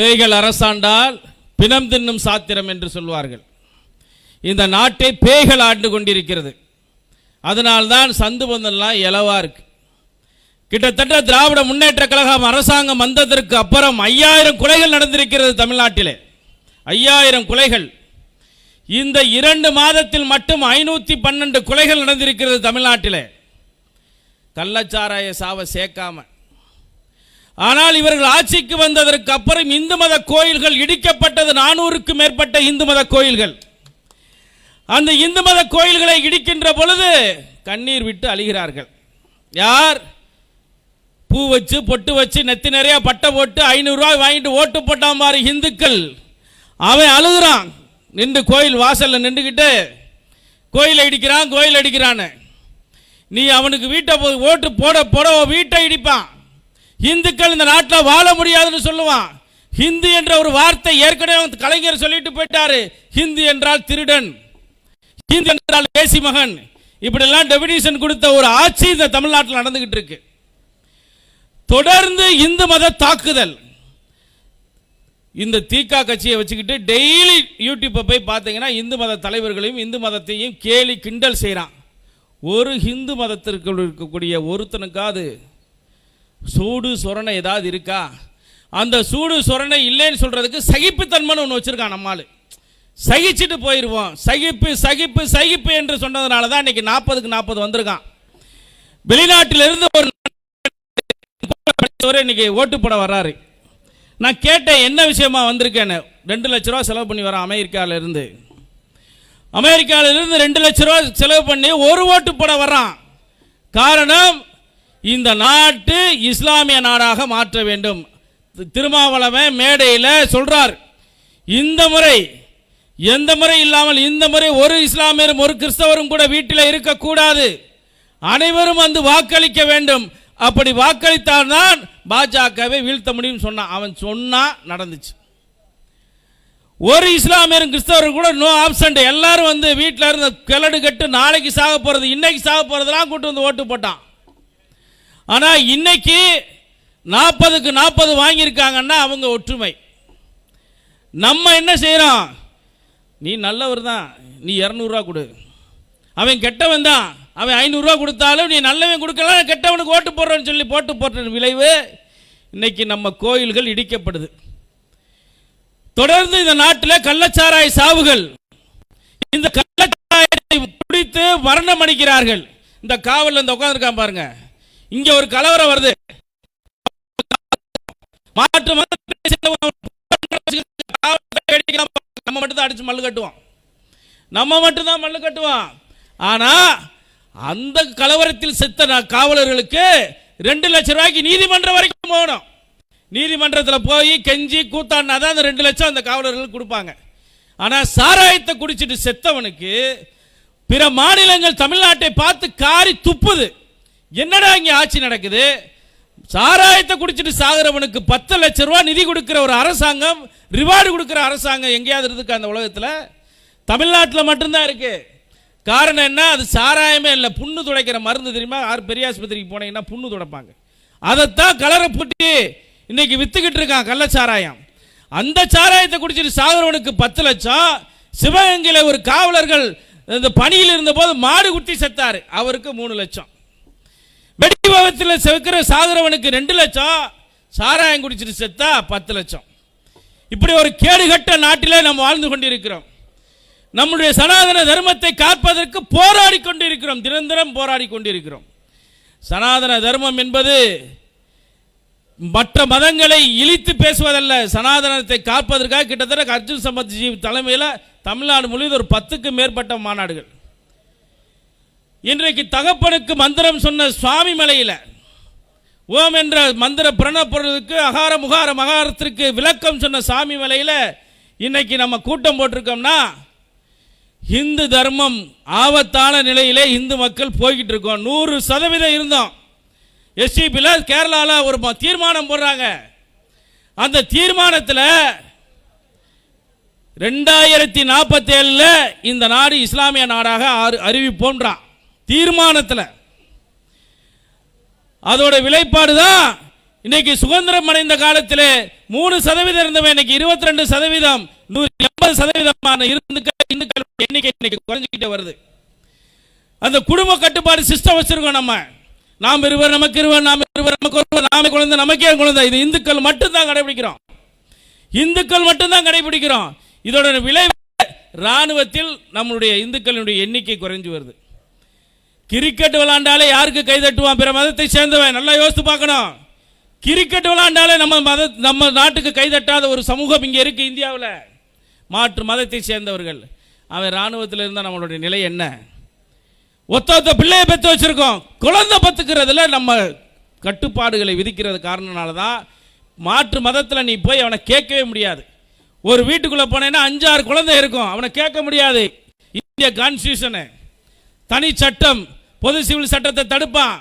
பேய்கள் அரசாண்டால் பிணம் தின்னும் சாத்திரம் என்று சொல்வார்கள். இந்த நாட்டை பேய்கள் ஆண்டு கொண்டிருக்கிறது. அதனால்தான் சந்து பந்தெல்லாம் இலவா இருக்கு. கிட்டத்தட்ட திராவிட முன்னேற்ற கழகம் அரசாங்கம் வந்ததற்கு அப்புறம் ஐயாயிரம் கொலைகள் நடந்திருக்கிறது தமிழ்நாட்டிலே. ஐயாயிரம் கொலைகள். இந்த இரண்டு மாதத்தில் மட்டும் ஐநூற்றி பன்னெண்டு கொலைகள் நடந்திருக்கிறது தமிழ்நாட்டிலே. கள்ளச்சாராய சாவை சேர்க்காம. ஆனால் இவர்கள் ஆட்சிக்கு வந்ததற்கு அப்புறம் இந்து மத கோயில்கள் இடிக்கப்பட்டது நானூறுக்கும் மேற்பட்ட இந்து மத கோயில்கள். அந்த இந்து மத கோயில்களை இடிக்கின்ற பொழுது கண்ணீர் விட்டு அழுகிறார்கள். யார்? பூ வச்சு பொட்டு வச்சு நெத்தி நிறைய பட்டை போட்டு ஐநூறுரூவா வாங்கிட்டு ஓட்டு போட்டான் மாதிரி இந்துக்கள். அவன் அழுகுறான். நின்று கோயில் வாசலில் நின்றுக்கிட்டு கோயில் இடிக்கிறான் கோயில் அடிக்கிறான்னு. நீ அவனுக்கு வீட்டை ஓட்டு போட போட வீட்டை இடிப்பான். இந்துக்கள் இந்த நாட்டில் வாழ முடியாதுன்னு சொல்லுவான். ஹிந்து என்ற ஒரு வார்த்தை ஏற்கனவே கலைஞர் சொல்லிட்டு போயிட்டாரு. ஹிந்து என்றால் திருடன். ஹிந்து என்றால் தேசி மகன். இப்படிலாம் டெபினிஷன் கொடுத்த ஒரு ஆட்சி இந்த தமிழ்நாட்டில் நடந்துகிட்டு இருக்கு. தொடர்ந்து இந்து மத தாக்குதல். இந்த தீகா கட்சியை வச்சுக்கிட்டு டெய்லி யூடியூப்பை போய் பார்த்தீங்கன்னா இந்து மத தலைவர்களையும் இந்து மதத்தையும் கேலி கிண்டல் செய்கிறான் ஒரு ஹிந்து மதத்திற்கு இருக்கக்கூடிய ஒருத்தனுக்காவது சூடு சொரணை ஏதாவது இருக்கா? அந்த சூடு சொரணை இல்லைன்னு சொல்கிறதுக்கு சகிப்புத்தன்மைன்னு ஒன்று வச்சிருக்கான் நம்மால் சகிச்சுட்டு போயிடுவோம் சகிப்பு சகிப்பு சகிப்பு என்று சொன்னதுனால தான் இன்றைக்கி நாற்பதுக்கு நாற்பது வந்திருக்கான். வெளிநாட்டிலிருந்து ஒரு இன்னைக்கு ஓட்டு போட வர்றாரு. நான் கேட்டேன் என்ன விஷயமா வந்திருக்கேன்னு. ரெண்டு லட்ச ரூபா செலவு பண்ணி வரேன் அமெரிக்காவிலேருந்து. அமெரிக்காவிலிருந்து ரெண்டு லட்ச ரூபா செலவு பண்ணி ஒரு ஓட்டு போட வர்றான். காரணம் இந்த நாட்டு இஸ்லாமிய நாடாக மாற்ற வேண்டும். திருமாவளவன் மேடையில் சொல்றார் இந்த முறை எந்த முறை இல்லாமல் இந்த முறை ஒரு இஸ்லாமியரும் ஒரு கிறிஸ்தவரும் கூட வீட்டில் இருக்கக்கூடாது. அனைவரும் வந்து வாக்களிக்க வேண்டும். அப்படி வாக்களித்தால்தான் பாஜகவை வீழ்த்த முடியும் சொன்னான். அவன் சொன்னா நடந்துச்சு. ஒரு இஸ்லாமியரும் கிறிஸ்தவரும் கூட நோ ஆப்சண்ட் எல்லாரும் வந்து வீட்டில் இருந்த கிளடு கட்டு நாளைக்கு சாக போறது இன்னைக்கு சாக போறதெல்லாம் கூட்டு வந்து ஓட்டு போட்டான். ஆனால் இன்னைக்கு நாற்பதுக்கு நாற்பது வாங்கியிருக்காங்கன்னா அவங்க ஒற்றுமை. நம்ம என்ன செய்கிறோம் நீ நல்லவர் தான் நீ இரநூறுவா கொடு. அவன் கெட்டவன் தான் அவன் ஐநூறுரூவா கொடுத்தாலும் நீ நல்லவன் கொடுக்கலாம் கெட்டவனுக்கு ஓட்டு போடுறேன்னு சொல்லி போட்டு போட்ட விளைவு இன்னைக்கு நம்ம கோயில்கள் இடிக்கப்படுது. தொடர்ந்து இந்த நாட்டில் கள்ளச்சாராய சாவுகள். இந்த கள்ளச்சாராயத்தை பிடித்து மரணம் அடிக்கிறார்கள். இந்த காவலில் இந்த உட்காந்துருக்கான் பாருங்கள் இங்க ஒரு கலவரம் வருது. மாற்று நம்ம மட்டும் தான் அடிச்சு மல்லு கட்டுவோம். நம்ம மட்டும் தான் மல்லு கட்டுவோம். ஆனா அந்த கலவரத்தில் செத்த காவலர்களுக்கு ரெண்டு லட்சம் ரூபாய்க்கு நீதிமன்றம் வரைக்கும் போகணும். நீதிமன்றத்தில் போய் கெஞ்சி கூத்தாடினா தான் அந்த ரெண்டு லட்சம் அந்த காவலர்களுக்கு கொடுப்பாங்க. ஆனால் சாராயத்தை குடிச்சிட்டு செத்தவனுக்கு பிற மாநிலங்கள் தமிழ்நாட்டை பார்த்து காரி துப்புது. என்னடா இங்கே ஆட்சி நடக்குது? சாராயத்தை குடிச்சிட்டு சாகிறவனுக்கு பத்து லட்சம் ரூபா நிதி கொடுக்குற ஒரு அரசாங்கம் ரிவார்டு கொடுக்குற அரசாங்கம் எங்கேயாவது இருக்கு அந்த உலகத்தில்? தமிழ்நாட்டில் மட்டும்தான் இருக்கு. காரணம் என்ன? அது சாராயமே இல்லை புண்ணு துடைக்கிற மருந்து தெரியுமா? யார் பெரிய ஆஸ்பத்திரிக்கு போனீங்கன்னா புண்ணு துடைப்பாங்க. அதைத்தான் கலரை பூட்டி இன்னைக்கு வித்துக்கிட்டு இருக்கான் கள்ள சாராயம். அந்த சாராயத்தை குடிச்சிட்டு சாகிறவனுக்கு பத்து லட்சம் சிவகங்கையில் ஒரு காவலர்கள் இந்த பணியில் இருந்தபோது மாடு குட்டி செத்தார். அவருக்கு மூணு லட்சம். வெடி விபத்தில் செவுக்கிற சாகுறவனுக்கு ரெண்டு லட்சம் சாராயம் குடிச்சிட்டு செத்தா பத்து லட்சம். இப்படி ஒரு கேடுகட்ட நாட்டிலே நாம் வாழ்ந்து கொண்டிருக்கிறோம். நம்முடைய சனாதன தர்மத்தை காப்பதற்கு போராடி கொண்டிருக்கிறோம். தினந்தரம் போராடி கொண்டிருக்கிறோம். சனாதன தர்மம் என்பது மற்ற மதங்களை இழித்து பேசுவதல்ல. சனாதனத்தை காப்பதற்காக கிட்டத்தட்ட அர்ஜுன் சம்பத் ஜி தலைமையில் தமிழ்நாடு முழுவதும் ஒரு பத்துக்கும் மேற்பட்ட மாநாடுகள். இன்றைக்கு தகப்பனுக்கு மந்திரம் சொன்ன சுவாமி மலையில் ஓம் என்ற மந்திர பிரணப்பொருளுக்கு அகார முகார மகாரத்திற்கு விளக்கம் சொன்ன சாமி மலையில் இன்னைக்கு நம்ம கூட்டம் போட்டிருக்கோம்னா இந்து தர்மம் ஆபத்தான நிலையிலே இந்து மக்கள் போய்கிட்டு இருக்கோம். நூறு சதவீதம் இருந்தோம். எஸ்டிபியில் கேரளாவில் ஒரு தீர்மானம் போடுறாங்க. அந்த தீர்மானத்தில் ரெண்டாயிரத்தி நாற்பத்தேழில் இந்த நாடு இஸ்லாமிய நாடாக அறிவிப்போன்றான் தீர்மானத்தில். அதோட விலைப்பாடு தான் இன்னைக்கு சுதந்திரம் அடைந்த காலத்தில் மூணு சதவீதம் இருந்தவன் இன்னைக்கு இருபத்தி ரெண்டு சதவீதம் நூற்றி எண்பது சதவீதமான இந்துக்கள் இந்துக்கள் எண்ணிக்கை இன்னைக்கு குறைஞ்சிக்கிட்டே வருது. அந்த குடும்ப கட்டுப்பாடு சிஸ்டம் வச்சிருக்கோம் நம்ம. நாம் இருவர் நமக்கு இருவர் நாம் இருவர் நமக்கு ஒருவர் நாமே குழந்தை நமக்கே குழந்தை. இது இந்துக்கள் மட்டும்தான் கடைபிடிக்கிறோம். இந்துக்கள் மட்டும்தான் கடைபிடிக்கிறோம். இதோட விளைவு ராணுவத்தில் நம்மளுடைய இந்துக்களுடைய எண்ணிக்கை குறைஞ்சு வருது. கிரிக்கெட் விளாண்டாலே யாருக்கு கை தட்டுவான்? பிற மதத்தை சேர்ந்தவன். நல்லா யோசித்து பார்க்கணும். கிரிக்கெட் விளாண்டாலே நம்ம மத நம்ம நாட்டுக்கு கை தட்டாத ஒரு சமூகம் இங்கே இருக்குது இந்தியாவில். மாற்று மதத்தை சேர்ந்தவர்கள். அவன் இராணுவத்தில் இருந்தால் நம்மளுடைய நிலை என்ன? ஒத்த ஒத்த பிள்ளையை பெற்று வச்சுருக்கோம். குழந்தை பத்துக்கிறதுல நம்ம கட்டுப்பாடுகளை விதிக்கிறது காரணனால தான் மாற்று மதத்தில் நீ போய் அவனை கேட்கவே முடியாது. ஒரு வீட்டுக்குள்ளே போனேன்னா அஞ்சாறு குழந்தை இருக்கும். அவனை கேட்க முடியாது. இந்திய கான்ஸ்டியூஷனு தனி சட்டம். பொது சிவில் சட்டத்தை தடுப்பான்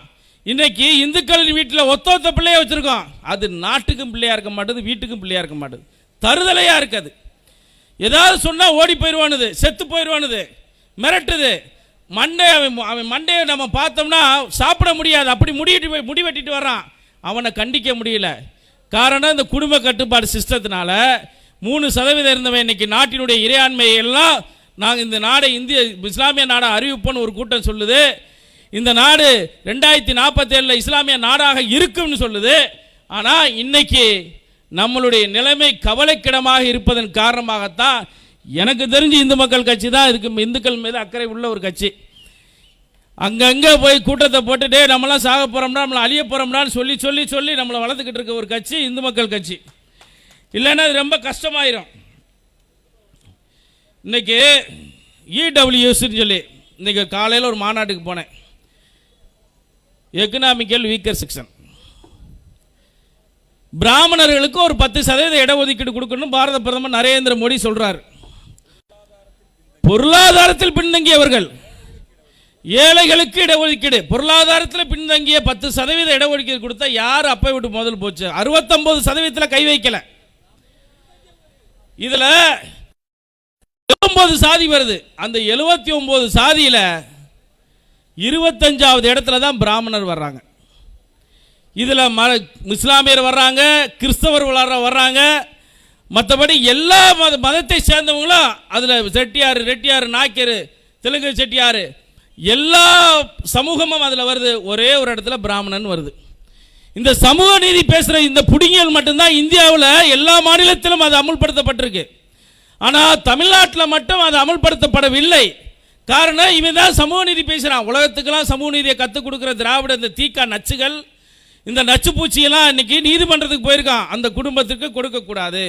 இன்றைக்கி இந்துக்களின் வீட்டில் ஒத்த ஒத்த பிள்ளையை வச்சுருக்கோம். அது நாட்டுக்கும் பிள்ளையாக இருக்க மாட்டேது வீட்டுக்கும் பிள்ளையாக இருக்க மாட்டேது. தருதலையாக இருக்காது. ஏதாவது சொன்னால் ஓடி போயிடுவானுது செத்து போயிடுவானுது மிரட்டுது. மண்டை அவன் அவன் மண்டையை நம்ம பார்த்தோம்னா சாப்பிட முடியாது. அப்படி முடிட்டு போய் முடி வெட்டிட்டு வர்றான். அவனை கண்டிக்க முடியல. காரணம் இந்த குடும்ப கட்டுப்பாடு சிஸ்டத்தினால மூணு சதவீதம் இருந்தவன் இன்னைக்கு நாட்டினுடைய இறையாண்மையெல்லாம் நாங்கள் இந்த நாடை இந்திய இஸ்லாமிய நாடை அறிவிப்போன்னு ஒரு கூட்டம் சொல்லுது. இந்த நாடு ரெண்டாயிரத்தி நாற்பத்தேழில் இஸ்லாமிய நாடாக இருக்கும்னு சொல்லுது. ஆனால் இன்னைக்கு நம்மளுடைய நிலைமை கவலைக்கிடமாக இருப்பதன் காரணமாகத்தான் எனக்கு தெரிஞ்சு இந்து மக்கள் கட்சி தான் இதுக்கு இந்துக்கள் மீது அக்கறை உள்ள ஒரு கட்சி. அங்கங்கே போய் கூட்டத்தை போட்டு டே நம்மளாம் சாக போகிறோம்னா நம்மளை அழிய போகிறோம்னான்னு சொல்லி சொல்லி சொல்லி நம்மளை வளர்த்துக்கிட்டு இருக்க ஒரு கட்சி இந்து மக்கள் கட்சி. இல்லைன்னா அது ரொம்ப கஷ்டமாயிரும். இன்னைக்கு இடபிள்யூஎஸ்ன்னு சொல்லி இன்னைக்கு காலையில் ஒரு மாநாட்டுக்கு போனேன். எக்கனாமிக்கல் வீக்கர் செக்ஷன் பிராமணர்களுக்கு ஒரு பத்து சதவீத இடஒதுக்கீடு கொடுக்கணும் பாரத பிரதமர் நரேந்திர மோடி சொல்றார். பொருளாதாரத்தில் பின்தங்கியவர்கள் ஏழைகளுக்கு இடஒதுக்கீடு பொருளாதாரத்தில் பின்தங்கிய பத்து சதவீத இடஒதுக்கீடு கொடுத்தா யார் அப்பை விட்டு முதல் போச்சு? அறுபத்தொன்பது சதவீதத்தில் கை வைக்கல. இதுல ஒன்பது சாதி வருது. அந்த எழுபத்தி ஒன்பது சாதியில இருபத்தஞ்சாவது இடத்துல தான் பிராமணர் வர்றாங்க. இதில் ம இஸ்லாமியர் வர்றாங்க கிறிஸ்தவர் வர்றாங்க. மற்றபடி எல்லா மத மதத்தை சேர்ந்தவங்களும் அதில் செட்டியார் ரெட்டியார் நாய்க்கர் தெலுங்கு செட்டியார் எல்லா சமூகமும் அதில் வருது. ஒரே ஒரு இடத்துல பிராமணன் வருது. இந்த சமூக நீதி பேசுகிற இந்த புடிங்கல் மட்டும்தான் இந்தியாவில் எல்லா மாநிலத்திலும் அது அமுல்படுத்தப்பட்டிருக்கு. ஆனால் தமிழ்நாட்டில் மட்டும் அது அமல்படுத்தப்படவில்லை. காரணம் இவன் தான் சமூக நீதி பேசுகிறான் உலகத்துக்கெல்லாம் சமூக நீதியை கற்றுக் கொடுக்குற திராவிட இந்த தீக்கா நச்சுகள் இந்த நச்சு பூச்சியெல்லாம் இன்னைக்கு நீதிமன்றத்துக்கு போயிருக்கான். அந்த குடும்பத்துக்கு கொடுக்கக்கூடாது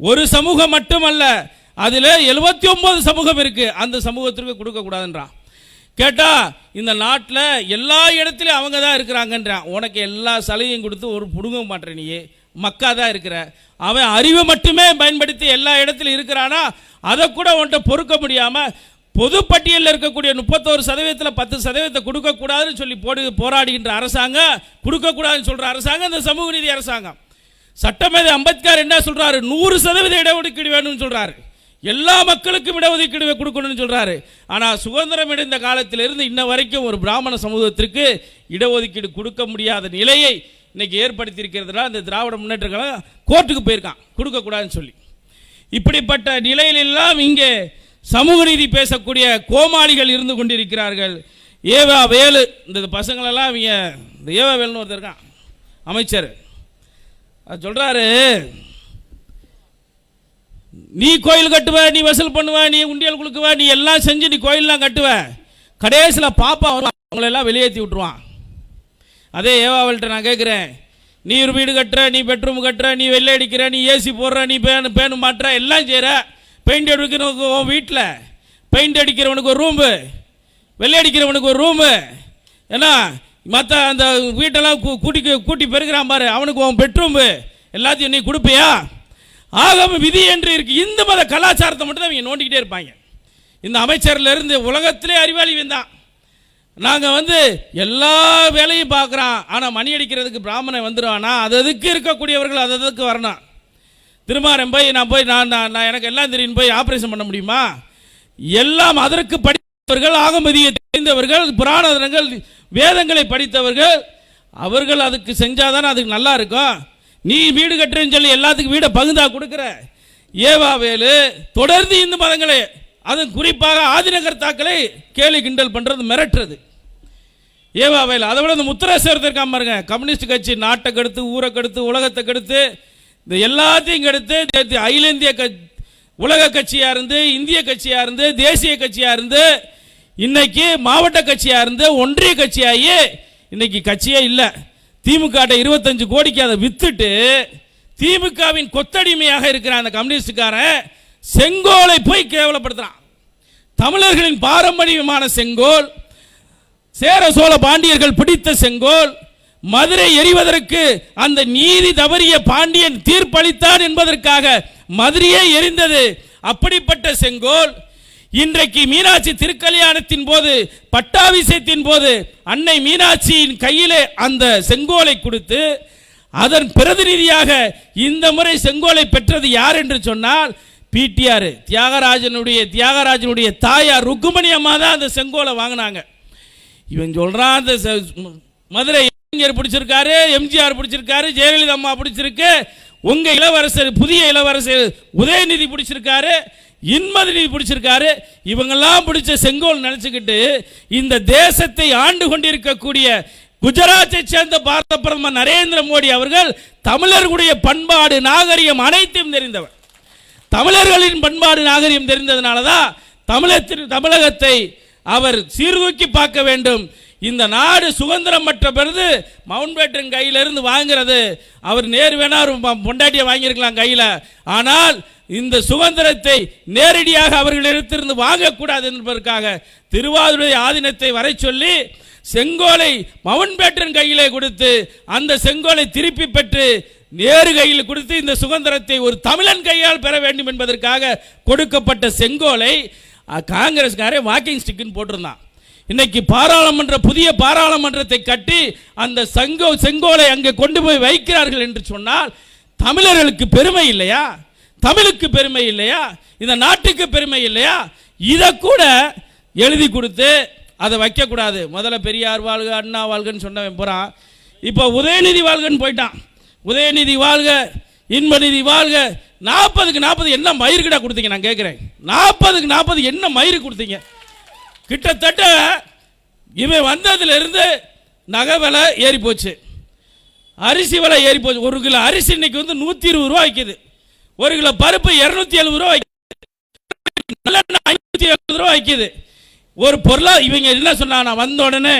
ஒரு சமூகம் மட்டுமல்ல அதில் எழுபத்தி ஒம்பது சமூகம் இருக்குது அந்த சமூகத்திற்கு கொடுக்கக்கூடாதுன்றான் கேட்டால் இந்த நாட்டில் எல்லா இடத்துலையும் அவங்க தான் இருக்கிறாங்கன்றான். உனக்கு எல்லா சலுகையும் கொடுத்து ஒரு புடுங்க மாட்டேற நீ மக்கா தான் இருக்கிற. அவன் அறிவை மட்டுமே பயன்படுத்தி எல்லா இடத்துலையும் இருக்கிறானா? அதை கூட உன்கிட்ட பொறுக்க முடியாமல் பொது பட்டியலில் இருக்கக்கூடிய முப்பத்தோரு சதவீதத்தில் பத்து சதவீதத்தை கொடுக்கக்கூடாதுன்னு சொல்லி போடு போராடுகின்ற அரசாங்கம் கொடுக்கக்கூடாதுன்னு சொல்கிற அரசாங்கம் இந்த சமூக நீதி அரசாங்கம். சட்டமேதை அம்பேத்கர் என்ன சொல்கிறாரு நூறு சதவீத இடஒதுக்கீடு வேணும்னு சொல்கிறாரு எல்லா மக்களுக்கும் இடஒதுக்கீடு கொடுக்கணும்னு சொல்கிறாரு ஆனால் சுதந்திரம் அடைந்த காலத்திலிருந்து இன்ன வரைக்கும் ஒரு பிராமண சமூகத்திற்கு இடஒதுக்கீடு கொடுக்க முடியாத நிலையை இன்னைக்கு ஏற்படுத்தியிருக்கிறதுனால இந்த திராவிட முன்னேற்ற கழகம் கோர்ட்டுக்கு போயிருக்கான் கொடுக்கக்கூடாதுன்னு சொல்லி. இப்படிப்பட்ட நிலையிலெல்லாம் இங்கே சமூக நீதி பேசக்கூடிய கோமாளிகள் இருந்து கொண்டிருக்கிறார்கள். ஏவா வேலு இந்த பசங்களெல்லாம் இவங்க இந்த ஏவா வேலுன்னு ஒருத்தர் இருக்கான் அமைச்சர். அது சொல்கிறாரு நீ கோயில் கட்டுவ நீ வசூல் பண்ணுவ நீ உண்டியல் கொடுக்குவ நீ எல்லாம் செஞ்சு நீ கோயிலெலாம் கட்டுவ. கடைசியில் பாப்பா வருவான் அவங்களெல்லாம் வெளியேற்றி விட்ருவான் அதே ஏவாவல்கிட்ட நான் கேட்குறேன் நீ ஒரு வீடு கட்டுற நீ பெட்ரூம் கட்டுற நீ வெள்ளை அடிக்கிற நீ ஏசி போடுற நீ பேனு பேனு மாட்டுற எல்லாம் செய்கிற பெயிண்ட் அடிக்கிறவனுக்கு உன் வீட்டில் பெயிண்ட் அடிக்கிறவனுக்கு ஒரு ரூமு வெள்ளை அடிக்கிறவனுக்கு ஒரு ரூமு. ஏன்னா மற்ற அந்த வீட்டெல்லாம் கூட்டி கூட்டி பெருக்கிறான் பாரு அவனுக்கு உன் பெட்ரூமு. எல்லாத்தையும் நீ கொடுப்பியா? ஆகம விதி என்று இருக்கு. இந்து மத கலாச்சாரத்தை மட்டும் தான் இவங்க நோண்டிக்கிட்டே இருப்பாங்க. இந்த அமைச்சர்லேருந்து உலகத்திலே அறிவாளி தான். நாங்கள் வந்து எல்லா வேலையும் பார்க்குறோம் ஆனால் மணி அடிக்கிறதுக்கு பிராமணன் வந்துடுவானா அது அதுக்கு இருக்கக்கூடியவர்கள் அது அதுக்கு வரணும். திருமாரன் போய் நான் போய் நான் நான் நான் எனக்கு எல்லாம் தெரியும் போய் ஆப்ரேஷன் பண்ண முடியுமா? எல்லாம் அதற்கு படித்தவர்கள் ஆகமதியை தெரிந்தவர்கள் புராணங்கள் வேதங்களை படித்தவர்கள் அவர்கள் அதுக்கு செஞ்சாதானே அதுக்கு நல்லா இருக்கும். நீ வீடு கட்டுறேன்னு சொல்லி எல்லாத்துக்கும் வீடை பகுந்தா கொடுக்குற. ஏவாவேலு தொடர்ந்து இந்து மதங்களே அது குறிப்பாக ஆதினகர்த்தாக்களை கேலி கிண்டல் பண்ணுறது மிரட்டுறது. ஏவாவேல் அதை விட இந்த முத்திரேஸ்வரத்தை சேர்த்திருக்காம பாருங்க கம்யூனிஸ்ட் கட்சி நாட்டை கெடுத்து ஊரை கெடுத்து உலகத்தை கெடுத்து இந்த எல்லாத்தையும் கெடுத்து அகில இந்திய உலக கட்சியாக இருந்து இந்திய கட்சியாக இருந்து தேசிய கட்சியாக இருந்து இன்னைக்கு மாவட்ட கட்சியாக இருந்து ஒன்றிய கட்சியாகி இன்னைக்கு கட்சியே இல்லை. திமுக இருபத்தஞ்சு கோடிக்கு அதை வித்துட்டு திமுகவின் கொத்தடிமையாக இருக்கிற அந்த கம்யூனிஸ்டுக்காரன். செங்கோலை போய் கேவலப்படுத்துறான். தமிழர்களின் பாரம்பரியமான செங்கோல் சேர சோழ பாண்டியர்கள் பிடித்த செங்கோல் மதுரை எரிவதற்கு அந்த நீதி தவறிய பாண்டியன் தீர்ப்பளித்தான் என்பதற்காக மதுரையே எரிந்தது. அப்படிப்பட்ட செங்கோல் இன்றைக்கு மீனாட்சி திருக்கல்யாணத்தின் போது பட்டாபிஷேகத்தின் போது அன்னை மீனாட்சியின் கையிலே அந்த செங்கோலை கொடுத்து அதன் பிரதிநிதியாக இந்த முறை செங்கோலை பெற்றது யார் என்று சொன்னால் பிடிஆர் தியாகராஜனுடைய தியாகராஜனுடைய தாயார் ருக்குமணி அம்மா தான் அந்த செங்கோலை வாங்கினாங்க. இவன் சொல்றான் அந்த மதுரை கலைஞர் பிடிச்சிருக்காரு எம்ஜிஆர் பிடிச்சிருக்காரு ஜெயலலிதா அம்மா பிடிச்சிருக்கு. உங்கள் இளவரசர் புதிய இளவரசர் உதயநிதி பிடிச்சிருக்காரு இன்மதிநிதி பிடிச்சிருக்காரு. இவங்கெல்லாம் பிடிச்ச செங்கோல் நினச்சிக்கிட்டு இந்த தேசத்தை ஆண்டு கொண்டிருக்கக்கூடிய குஜராத்தை சேர்ந்த பாரத பிரதமர் நரேந்திர மோடி அவர்கள் தமிழர்களுடைய பண்பாடு நாகரிகம் அனைத்தையும் தெரிந்தவர். தமிழர்களின் பண்பாடு நாகரிகம் தெரிந்ததுனால தான் தமிழத்தின் தமிழகத்தை அவர் சீர்தூக்கி பார்க்க வேண்டும். இந்த நாடு சுதந்திரம் பெற்ற பிறகு மவுண்ட்பேட்டன் கையிலிருந்து வாங்கிறது. அவர் நேர் வேணா ஒரு பொண்டாட்டியை வாங்கியிருக்கலாம் கையில். ஆனால் இந்த சுதந்திரத்தை நேரடியாக அவர்களிடத்திலிருந்து வாங்கக்கூடாது என்பதற்காக திருவாதிரை ஆதீனத்தை வரை சொல்லி செங்கோலை மவுண்ட்பேட்டன் கையிலே கொடுத்து அந்த செங்கோலை திருப்பி பெற்று நேரு கையில் கொடுத்து இந்த சுதந்திரத்தை ஒரு தமிழன் கையால் பெற வேண்டும் என்பதற்காக கொடுக்கப்பட்ட செங்கோலை காங்கிரஸ்காரே வாக்கிங் ஸ்டிக்குன்னு போட்டிருந்தான். இன்னைக்கு பாராளுமன்ற புதிய பாராளுமன்றத்தை கட்டி அந்த செங்கோ செங்கோலை அங்கே கொண்டு போய் வைக்கிறார்கள் என்று சொன்னால் தமிழர்களுக்கு பெருமை இல்லையா? தமிழுக்கு பெருமை இல்லையா? இந்த நாட்டுக்கு பெருமை இல்லையா? இதை கூட எழுதி கொடுத்து அதை வைக்கக்கூடாது. முதல்ல பெரியார் வாழ்க அண்ணா வாழ்கன்னு சொன்னவன் போகிறான் இப்போ உதயநிதி வாழ்கன்னு போயிட்டான். உதயநிதி வாழ்க இன்பநிதி வாழ்க. நாற்பதுக்கு நாற்பது என்ன மயிர்கிட்ட கொடுத்தீங்க? நான் கேட்குறேன். நாற்பதுக்கு நாற்பது என்ன மயிர் கொடுத்தீங்க? கிட்டத்தட்ட இவன் வந்ததுலேருந்து நகை விலை ஏறி போச்சு. அரிசி விலை ஏறி போச்சு. ஒரு கிலோ அரிசி இன்னைக்கு வந்து நூற்றி இருபது ரூபா விற்கிது ஒரு கிலோ பருப்பு இரநூத்தி எழுபது ரூபா விற்கிது நல்லெண்ணெய் ஐநூற்றி எழுபது ரூபா விற்கிது ஒரு பொருளாக இவங்க என்ன சொன்னா நான் வந்த உடனே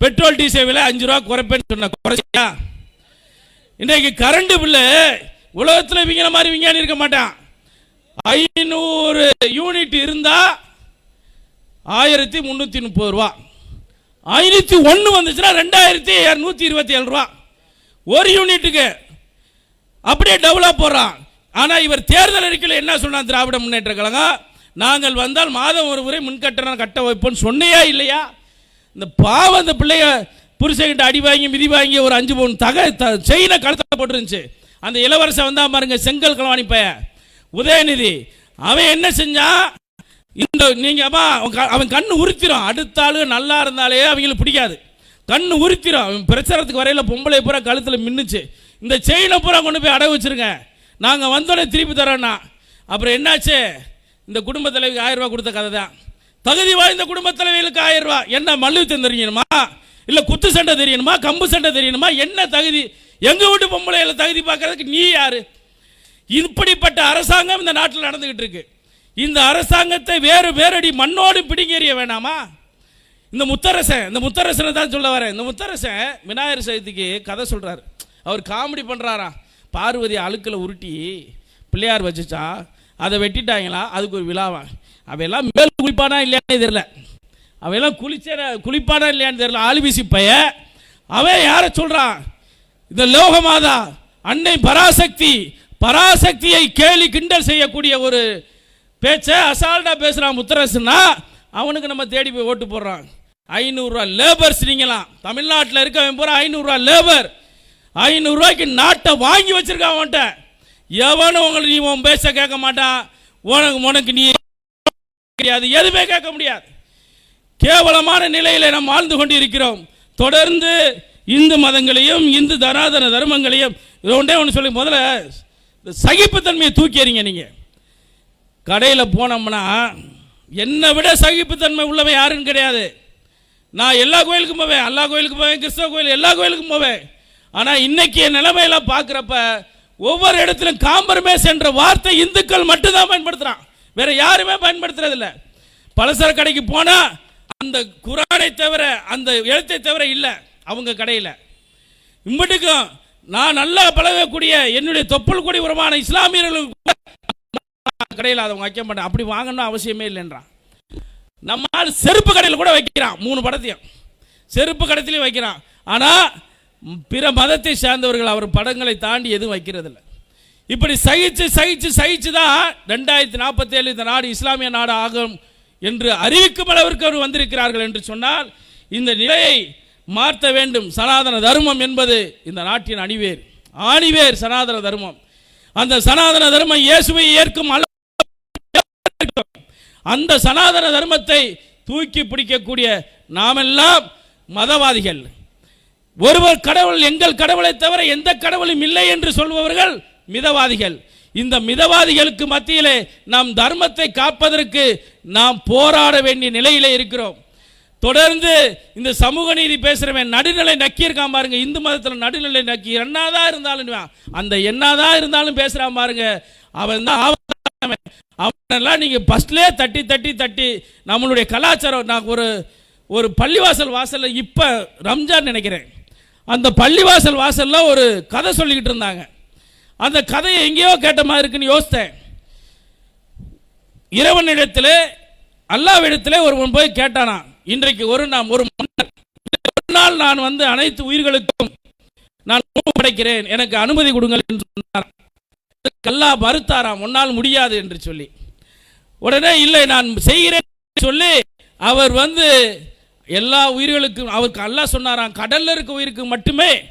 பெட்ரோல் டீசல் விலை அஞ்சு ரூபா குறைப்பேன்னு சொன்ன குறைச்சியா? இன்றைக்கு கரண்ட் பில்லு உலகத்தில் இவங்கள மாதிரி விஞ்ஞானி இருக்க மாட்டான். ஐநூறு யூனிட் இருந்தால் ஆயிரத்தி முந்நூற்றி முப்பது ரூபா. ஐநூற்றி ஒன்று வந்துச்சுன்னா ரெண்டாயிரத்தி இரநூத்தி இருபத்தி ஏழு ரூபா. ஒரு யூனிட்டுக்கு அப்படியே டவுலாக போடுறான். ஆனால் இவர் தேர்தல் அறிக்கையில் என்ன சொன்னார் திராவிட முன்னேற்ற கழகம்? நாங்கள் வந்தால் மாதம் ஒரு முறை முன்கட்டணம் கட்ட வைப்போம்னு சொன்னையா இல்லையா? இந்த பாவம் அந்த பிள்ளைய புருஷன்கிட்ட அடி வாங்கி மிதி வாங்கி ஒரு அஞ்சு பவுன் தக த- செயினை கழுத்தில் போட்டுருந்துச்சு. அந்த இளவரசன் வந்தால் பாருங்க செங்கல் களவாணி உதயநிதி அவன் என்ன செஞ்சான்? இந்த நீங்கள் அம்மா அவன் க- அவன் கண்ணு உறுத்திரும் அடுத்த ஆளு நல்லா இருந்தாலே அவங்களுக்கு பிடிக்காது. கண்ணு உறுத்திரும் அவன் பிரச்சாரத்துக்கு வரையில் பொம்பளை பூரா கழுத்தில் மின்னுச்சு. இந்த செயினை பூரா கொண்டு போய் அடகு வச்சுருங்க. நாங்கள் வந்தோடனே திருப்பி தரோன்னா. அப்புறம் என்னாச்சு? இந்த குடும்ப தலைவிக்கு ஆயிரம் ரூபா கொடுத்த கதை தான். தகுதி வாய்ந்த குடும்ப தலைவிகளுக்கு ஆயிரம் ரூபாய். என்ன மல்யுத்தம் தெரியணுமா இல்லை குத்து சண்டை தெரியணுமா? கம்பு சண்டை தெரியணுமா? என்ன தகுதி? எங்கள் வீட்டு பொம்பளையில் தகுதி பார்க்கறதுக்கு நீ யார்? இப்படிப்பட்ட அரசாங்கம் இந்த நாட்டில் நடந்துக்கிட்டு இருக்கு. இந்த அரசாங்கத்தை வேறு வேறடி மண்ணோடு பிடிங்கெறிய வேணாமா? இந்த முத்தரசன் இந்த முத்தரசனை தான் சொல்ல வரேன். இந்த முத்தரசன் விநாயகர் சதுர்த்திக்கு கதை சொல்கிறார் அவர் காமெடி பண்ணுறாரா பார்வதி அழுக்கில் உருட்டி பிள்ளையார் வச்சுச்சா? அதை வெட்டிட்டாங்களா? அதுக்கு ஒரு விழாவா? அவையெல்லாம் மேல் குளிப்பானா இல்லையான்னு தெரியல. அவையெல்லாம் குளிச்ச குளிப்பானா இல்லையான்னு தெரியல. ஆளுவீசி பைய. அவன் யாரை சொல்கிறான் இந்த லோகமாதா அன்னை பராசக்தி பராசக்தியை கேலி கிண்டல் செய்யக்கூடிய ஒரு பேச்சை அசால்ட்டாக பேசுகிறான் முத்தரசுனா அவனுக்கு நம்ம தேடி போய் ஓட்டு போடுறான். ஐநூறுரூவா லேபர்ஸ் நீங்களாம். தமிழ்நாட்டில் இருக்கவன் பூரா ஐநூறுரூவா லேபர். ஐநூறுரூவாய்க்கு நாட்டை வாங்கி வச்சுருக்கான் அவன்கிட்ட. எவனும் உங்களை நீ உன் பேச கேட்க மாட்டான். உனக்கு உனக்கு நீ கிடையாது. எதுவுமே கேட்க முடியாது. கேவலமான நிலையில் நாம் வாழ்ந்து கொண்டிருக்கிறோம். தொடர்ந்து இந்து மதங்களையும் இந்து தராதன தர்மங்களையும் இதை ஒன்றே ஒன்று சொல்லி முதல்ல இந்த சகிப்புத்தன்மையை தூக்கி எறிங்க நீங்கள் கடையில் போனோம்னா என்னை விட சகிப்புத்தன்மை உள்ளவன் யாருன்னு கிடையாது. நான் எல்லா கோயிலுக்கும் போவேன் எல்லா கோயிலுக்கும் போவேன் கிறிஸ்தவ கோயில் எல்லா கோயிலுக்கும் போவேன். ஆனால் இன்னைக்கு என் நிலைமையெல்லாம் பார்க்குறப்ப ஒவ்வொரு இடத்துலையும் காம்பரமேஸ் என்ற வார்த்தை இந்துக்கள் மட்டும்தான் பயன்படுத்துகிறான் வேற யாருமே பயன்படுத்துறதில்ல. பலசர கடைக்கு போனால் அந்த குரானை தவிர அந்த எழுத்தை தவிர இல்லை அவங்க கடையில். இம்பட்டுக்கும் நான் நல்லா பழகக்கூடிய என்னுடைய தொப்புள் கொடி உரமான இஸ்லாமியர்களுக்கு கூட கடையில் அதை வைக்க மாட்டேன். அப்படி வாங்கணும்னு அவசியமே இல்லைன்றான். நம்ம ஆள் செருப்பு கடையில் கூட வைக்கிறான். மூணு படத்தையும். செருப்பு கடத்திலையும் வைக்கிறான். ஆனால் பிற மதத்தை சார்ந்தவர்கள் அவர் படங்களை தாண்டி எதுவும் வைக்கிறதில்ல. இப்படி சகிச்சு சகிச்சு சகிச்சு தான் ரெண்டாயிரத்தி நாற்பத்தேழு இந்த நாடு இஸ்லாமிய நாடு ஆகும் என்று அறிவிக்கும் அளவிற்கு அவர் வந்திருக்கிறார்கள் என்று சொன்னால் இந்த நிலையை மாற்ற வேண்டும். சனாதன தர்மம் என்பது இந்த நாட்டின் அணிவேர். ஆணிவேர் சனாதன தர்மம். அந்த சனாதன தர்மம் இயேசுவை ஏற்கும் அளவு அந்த சனாதன தர்மத்தை தூக்கி பிடிக்கக்கூடிய நாமெல்லாம் மதவாதிகள். ஒருவர் கடவுள் எங்கள் கடவுளை தவிர எந்த கடவுளும் இல்லை என்று சொல்பவர்கள் மிதவாதிகள். இந்த மிதவாதிகளுக்கு மத்தியிலே நாம் தர்மத்தை காப்பதற்கு நாம் போராட வேண்டிய நிலையிலே இருக்கிறோம். தொடர்ந்து இந்த சமூக நீதி பேசுகிறவன் நடுநிலை நக்கியிருக்கான் பாருங்க. இந்து மதத்தில் நடுநிலை நக்கி என்னதான் இருந்தாலும் அந்த என்னதான் இருந்தாலும் பேசுகிறான் பாருங்க. அவன் தான் அவனெல்லாம் நீங்கள் ஃபர்ஸ்ட்லேயே தட்டி தட்டி தட்டி நம்மளுடைய கலாச்சாரம் நான் ஒரு ஒரு பள்ளிவாசல் வாசலில் இப்போ ரம்ஜான் நினைக்கிறேன். அந்த பள்ளிவாசல் வாசலில் ஒரு கதை சொல்லிக்கிட்டு இருந்தாங்க. அந்த கதையை எங்கேயோ கேட்ட மாதிரி இருக்குன்னு யோசித்தேன். இறைவனிடத்தில் அல்லாவிடத்தில் ஒருவன் போய் கேட்டானா இன்றைக்கு ஒரு நாம் ஒரு ஒரு நாள் நான் வந்து அனைத்து உயிர்களுக்கும் நான் உணவு படைக்கிறேன் எனக்கு அனுமதி கொடுங்கள் என்று சொன்னார் கல்லா மறுத்தாராம் உன்னால் முடியாது என்று சொல்லி. உடனே இல்லை நான் செய்கிறேன் சொல்லி அவர் வந்து எல்லா உயிர்களுக்கும் அவருக்கு அல்லா சொன்னாராம் கடலில் இருக்க உயிருக்கு மட்டுமே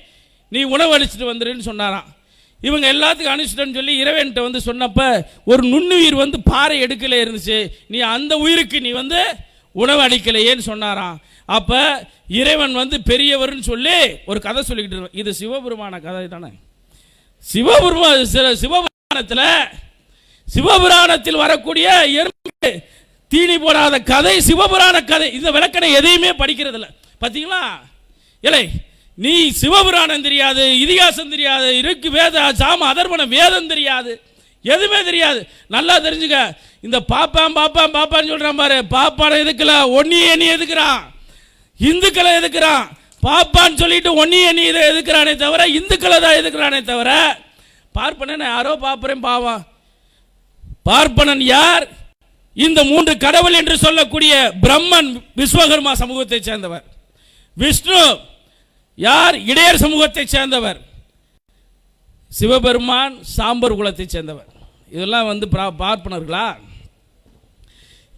நீ உணவு அழிச்சிட்டு வந்துருன்னு சொன்னாராம். இவங்க எல்லாத்துக்கும் அனுப்பிச்சிட்டேன்னு சொல்லி இறைவன்கிட்ட வந்து சொன்னப்ப ஒரு நுண்ணுயிர் வந்து பாறை எடுக்கல இருந்துச்சு. நீ அந்த உயிருக்கு நீ வந்து உணவு அளிக்கலையேன்னு சொன்னாராம். அப்ப இறைவன் வந்து பெரியவர்னு சொல்லி ஒரு கதை சொல்லிக்கிட்டு இருக்கான். இது சிவபெருமான கதை தானே. சிவபெருமா சி- சிவபுராணத்தில் சிவபுராணத்தில் வரக்கூடிய எறும்பு தீனி போடாத கதை சிவபுராண கதை இந்த விளக்கணை எதையுமே படிக்கிறது இல்லை பார்த்தீங்களா இல்லை நீ சிவபுராணம் தெரியாது இதிகாசம் தெரியாது இருக்கு வேத சாம அதர்மண வேதம் தெரியாது எதுவுமே தெரியாது. நல்லா தெரிஞ்சுக்க. இந்த பாப்பான் பாப்பான் பாப்பான்னு சொல்றான் பாரு. பாப்பான எதுக்கல? ஒன்னி நீ எதுக்குறான்? இந்துக்களை எதுக்குறான்? பாப்பான்னு சொல்லிட்டு ஒன்னி நீ இதை எதுக்குறானே தவிர இந்துக்களை தான் எதுக்குறானே தவிர பார்ப்பனன் யாரோ பார்ப்பறேன் பாவம். பார்ப்பனன் யார்? இந்த மூன்று கடவுள் என்று சொல்லக்கூடிய பிரம்மன் விஸ்வகர்மா சமூகத்தை சேர்ந்தவர். விஷ்ணு யார்? இடையர் சமூகத்தை சேர்ந்தவர். சிவபெருமான் சாம்பர் குலத்தை சேர்ந்தவர். இதெல்லாம் வந்து பார்ப்பனர்களா?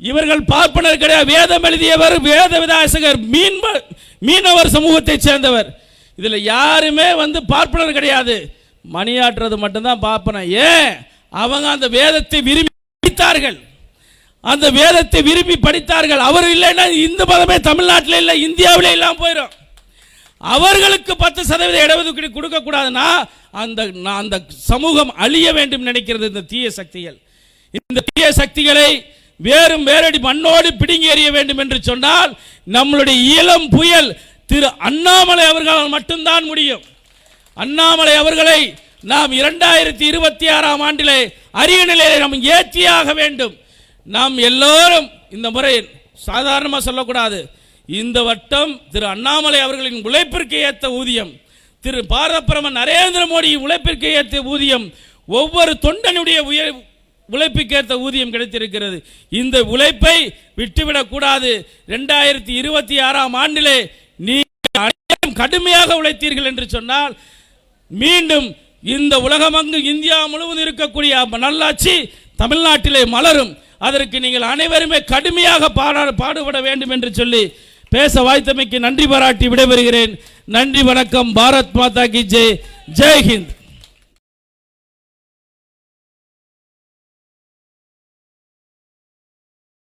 இவர்கள் பார்ப்பனர் கிடையாது. வேதம் எழுதியவர் வேத விதாசகர் மீன் மீனவர் சமூகத்தை சேர்ந்தவர். இதில் யாருமே வந்து பார்ப்பனர் கிடையாது. மணியாற்றுறது மட்டும்தான் பார்ப்பன ஏன்? அவங்க அந்த வேதத்தை விரும்பி படித்தார்கள். அந்த வேதத்தை விரும்பி படித்தார்கள். அவர் இல்லைன்னா இந்து மதமே தமிழ்நாட்டில் இல்லை இந்தியாவிலே எல்லாம் போயிடும் அவர்களுக்கு பத்து சதவீத இடஒதுக்கீடு கொடுக்கக்கூடாதுன்னா அந்த நான் அந்த சமூகம் அழிய வேண்டும் நினைக்கிறது இந்த தீய சக்திகள். இந்த தீய சக்திகளை வேறும் வேரடி மண்ணோடு பிடுங்கி எறிய வேண்டும் என்று சொன்னால் நம்மளுடைய இளம் புயல் திரு அண்ணாமலை அவர்களால் மட்டும்தான் முடியும். அண்ணாமலை அவர்களை நாம் இரண்டாயிரத்தி இருபத்தி ஆறாம் ஆண்டிலே அரிய நிலையை நாம் ஏற்றியாக வேண்டும். நாம் எல்லோரும் இந்த முறை சாதாரணமாக சொல்லக்கூடாது. இந்த வட்டம் திரு அண்ணாமலை அவர்களின் உழைப்பிற்கு ஏற்ற ஊதியம் திரு பாரதப்பிரமன் நரேந்திர மோடி உழைப்பிற்கு ஏற்ற ஊதியம் ஒவ்வொரு தொண்டனுடைய உயர் உழைப்புக்கேற்ற ஊதியம் கிடைத்திருக்கிறது. இந்த உழைப்பை விட்டுவிடக்கூடாது ரெண்டாயிரத்தி இருபத்தி ஆறாம் ஆண்டிலே நீங்கள் அனைவரும் கடுமையாக உழைத்தீர்கள் என்று சொன்னால் மீண்டும் இந்த உலகமங்கு இந்தியா முழுவதும் இருக்கக்கூடிய நல்லாட்சி தமிழ்நாட்டிலே மலரும். அதற்கு நீங்கள் அனைவருமே கடுமையாக பாடா பாடுபட வேண்டும் என்று சொல்லி பேச வாய்த்தமைக்கு நன்றி பாராட்டி விடைபெறுகிறேன். நன்றி வணக்கம். பாரத் மாதா கி ஜெய். ஜெய் ஹிந்த்.